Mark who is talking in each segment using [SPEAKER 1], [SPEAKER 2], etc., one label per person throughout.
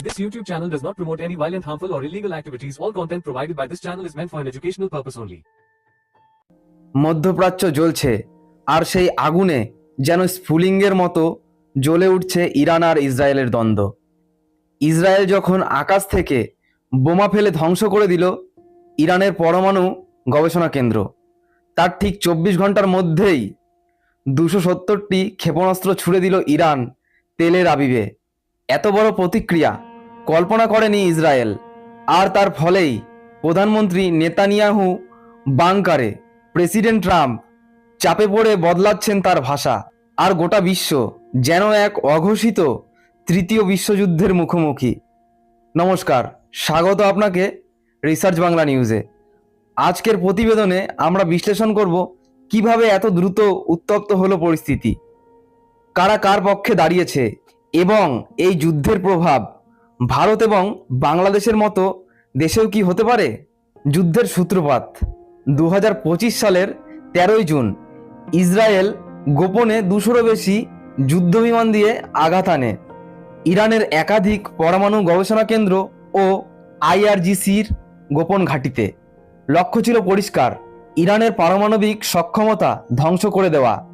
[SPEAKER 1] This YouTube channel does not promote any violent, harmful, or illegal activities. All content provided by this channel is meant for an educational purpose only.
[SPEAKER 2] মধ্যপ্রাচ্য জ্বলছে আর সেই আগুনে যেন স্ফুলিঙ্গের মতো জ্বলে উঠছে Iran আর ইসরায়েলের দ্বন্দ্ব ইসরায়েল যখন আকাশ থেকে বোমা ফেলে ধ্বংস করে দিল ইরানের পরমাণু গবেষণা কেন্দ্র তার ঠিক চব্বিশ ঘণ্টার মধ্যেই দুশো সত্তরটি ক্ষেপণাস্ত্র ছুড়ে দিল ইরান তেলের আবিবে এত বড় প্রতিক্রিয়া কল্পনা করেনি ইসরায়েল। আর তার ফলেই প্রধানমন্ত্রী নেতানিয়াহু বাংকারে প্রেসিডেন্ট ট্রাম্প চাপে পড়ে বদলাচ্ছেন তার ভাষা। আর গোটা বিশ্ব যেন এক অঘোষিত তৃতীয় বিশ্বযুদ্ধের মুখোমুখি। নমস্কার, স্বাগত আপনাকে রিসার্চ বাংলা নিউজে। আজকের প্রতিবেদনে আমরা বিশ্লেষণ করব কীভাবে এত দ্রুত উত্তপ্ত হলো পরিস্থিতি। কারা কার পক্ষে দাঁড়িয়েছে এবং এই যুদ্ধের প্রভাব ভারত এবং বাংলাদেশের মতো দেশেও কি হতে পারে? যুদ্ধের সূত্রপাত। দু হাজার পঁচিশ সালের তেরোই জুন, ইসরায়েল গোপনে দুশোরও বেশি যুদ্ধবিমান দিয়ে আঘাত আনে। ইরানের একাধিক পরমাণু গবেষণা কেন্দ্র ও আইআরজিসির গোপন ঘাঁটিতে। লক্ষ্য ছিল পরিষ্কার, ইরানের পারমাণবিক সক্ষমতা ধ্বংস করে দেওয়া।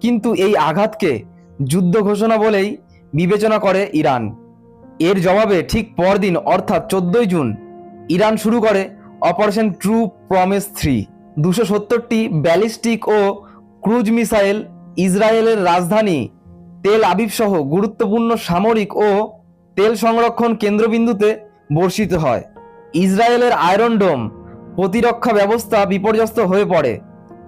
[SPEAKER 2] কিন্তু এই আঘাতকে যুদ্ধ ঘোষণা বলেই বিবেচনা করে ইরান। এর জবাবে ঠিক পরদিন, অর্থাৎ চোদ্দই জুন, ইরান শুরু করে অপারেশন ট্রু প্রমিস থ্রি। দুশো সত্তরটি ব্যালিস্টিক ও ক্রুজ মিসাইল ইসরায়েলের রাজধানী তেল আবিব সহ গুরুত্বপূর্ণ সামরিক ও তেল সংরক্ষণ কেন্দ্রবিন্দুতে বর্ষিত হয়। ইসরায়েলের আয়রন ডোম প্রতিরক্ষা ব্যবস্থা বিপর্যস্ত হয়ে পড়ে।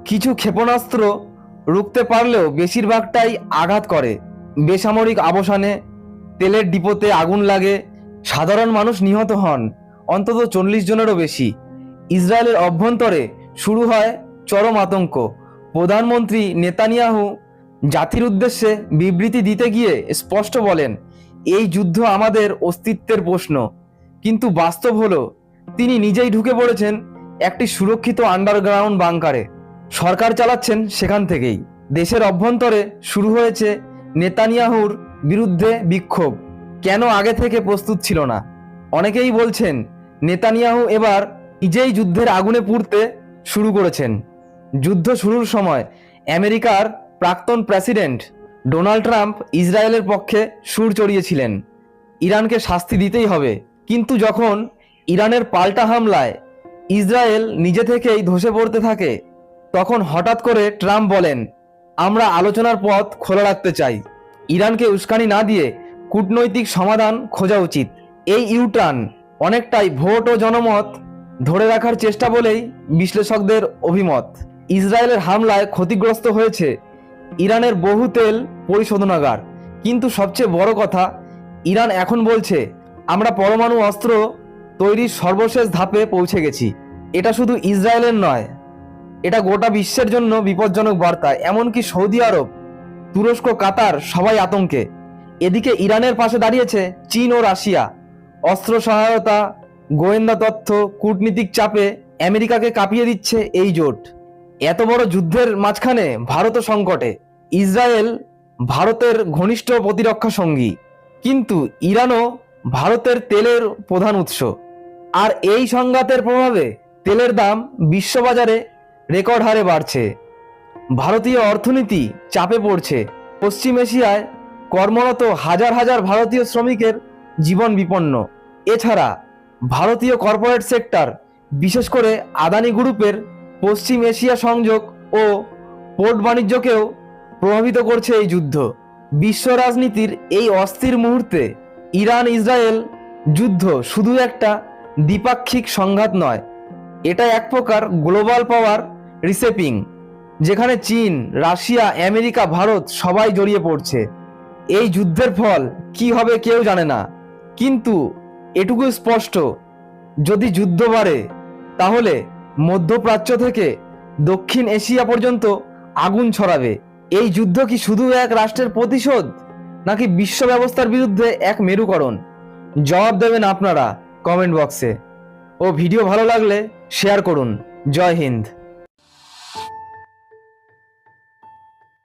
[SPEAKER 2] কিছু ক্ষেপণাস্ত্র রুখতে পারলেও বেশিরভাগটাই আঘাত করে। বেসামরিক আবসানে তেলের ডিপোতে আগুন লাগে। সাধারণ মানুষ নিহত হন, অন্তত চল্লিশ জনেরও বেশি। ইসরায়েলের অভ্যন্তরে শুরু হয় চরম আতঙ্ক। প্রধানমন্ত্রী নেতানিয়াহু জাতির উদ্দেশ্যে বিবৃতি দিতে গিয়ে স্পষ্ট বলেন, এই যুদ্ধ আমাদের অস্তিত্বের প্রশ্ন। কিন্তু বাস্তব হলো, তিনি নিজেই ঢুকে পড়েছেন একটি সুরক্ষিত আন্ডারগ্রাউন্ড বাংকারে সরকার চালাচ্ছেন সেখান থেকেই। দেশের অভ্যন্তরে শুরু হয়েছে নেতানিয়াহুর বিরুদ্ধে বিক্ষোভ কেন আগে থেকে প্রস্তুত ছিল না? অনেকেই বলছেন, নেতানিয়াহু এবার নিজেই যুদ্ধের আগুনে পুড়তে শুরু করেছেন। যুদ্ধ শুরুর সময় আমেরিকার প্রাক্তন প্রেসিডেন্ট ডোনাল্ড ট্রাম্প ইসরায়েলের পক্ষে সুর চড়িয়েছিলেন। ইরানকে শাস্তি দিতেই হবে। কিন্তু যখন ইরানের পাল্টা হামলায় ইসরায়েল নিজে থেকেই ধসে পড়তে থাকে, তখন হঠাৎ করে ট্রাম্প বলেন, আমরা আলোচনার পথ খোলা রাখতে চাই। ইরানকে উস্কানি না দিয়ে কূটনৈতিক সমাধান খোঁজা উচিত। এই ইউটার্ন অনেকটাই ভোট ও জনমত ধরে রাখার চেষ্টা বলেই বিশ্লেষকদের অভিমত। ইসরায়েলের হামলায় ক্ষতিগ্রস্ত হয়েছে ইরানের বহু তেল পরিশোধনাগার। কিন্তু সবচেয়ে বড় কথা, ইরান এখন বলছে, আমরা পরমাণু অস্ত্র তৈরির সর্বশেষ ধাপে পৌঁছে গেছি। এটা শুধু ইসরায়েলের নয়, এটা গোটা বিশ্বের জন্য বিপজ্জনক বার্তা। এমনকি সৌদি আরব তুরস্ক, কাতার সবাই আতঙ্কে। এদিকে ইরানের পাশে দাঁড়িয়েছে চীন ও রাশিয়া। অস্ত্র সহায়তা, গোয়েন্দা তথ্য, কূটনীতিক চাপে আমেরিকাকে কাঁপিয়ে দিচ্ছে এই জোট। এত বড় যুদ্ধের মাঝখানে ভারত সংকটে। ইসরায়েল ভারতের ঘনিষ্ঠ প্রতিরক্ষা সঙ্গী। কিন্তু ইরানও ভারতের তেলের প্রধান উৎস। আর এই সংঘাতের প্রভাবে তেলের দাম বিশ্ববাজারে রেকর্ড হারে বাড়ছে। ভারতীয় অর্থনীতি চাপে পড়ছে। পশ্চিম এশিয়ায় কর্মরত হাজার হাজার ভারতীয় শ্রমিকের জীবন বিপন্ন। এছাড়া ভারতীয় কর্পোরেট সেক্টর, বিশেষ করে আদানি গ্রুপের পশ্চিম এশিয়া সংযোগ ও পোর্ট বাণিজ্যকেও প্রভাবিত করছে এই যুদ্ধ। বিশ্ব রাজনীতির এই অস্থির মুহূর্তে ইরান ইসরায়েল যুদ্ধ শুধু একটা দ্বিপাক্ষিক সংঘাত নয়, এটা এক প্রকার গ্লোবাল পাওয়ার রিসেপিং যেখানে চীন, রাশিয়া, আমেরিকা, ভারত সবাই জড়িয়ে পড়ছে। এই যুদ্ধের ফল কি হবে কেউ জানে না। কিন্তু এটুকু স্পষ্ট, যদি যুদ্ধ বাড়ে, তাহলে মধ্যপ্রাচ্য থেকে দক্ষিণ এশিয়া পর্যন্ত আগুন ছড়াবে। এই যুদ্ধ কি শুধু এক রাষ্ট্রের প্রতিশোধ, নাকি বিশ্ব ব্যবস্থার বিরুদ্ধে এক মেরুকরণ? জবাব দেবেন আপনারা কমেন্ট বক্সে। ও ভিডিও ভালো লাগলে শেয়ার করুন। জয় হিন্দ।